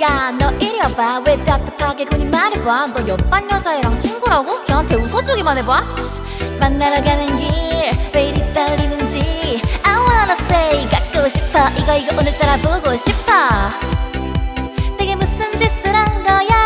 야 너 이리 와봐. 왜 답답하게 군이 말해봐? 너 옆반 여자애랑 친구라고? 걔한테 웃어주기만 해봐. 씨, 만나러 가는 길 왜 이리 떨리는지. I wanna say 갖고 싶어. 이거 이거 오늘따라 보고 싶어. 내게 무슨 짓을 한 거야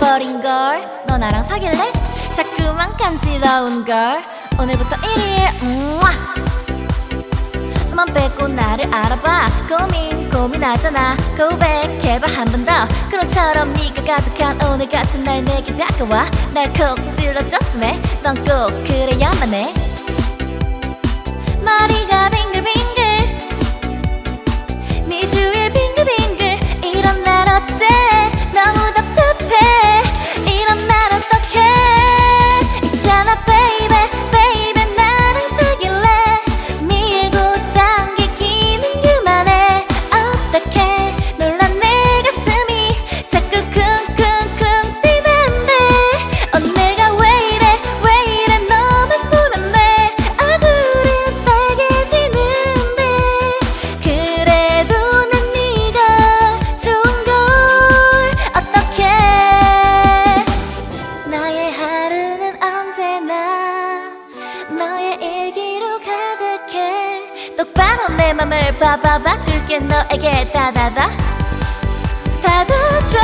빠져버린 걸 너 나랑 사귈래? 자꾸만 간지러운 걸 오늘부터 1일 우와 너만 빼고 나를 알아봐. 고민 고민하잖아. 고백해봐 한 번 더. 그런처럼 네가 가득한 오늘 같은 날 내게 다가와. 날 콕 찔러줬음에 넌 꼭 그래야만 해. 머리 바로 내 맘을 봐봐봐 줄게 너에게 다다다. 받아줘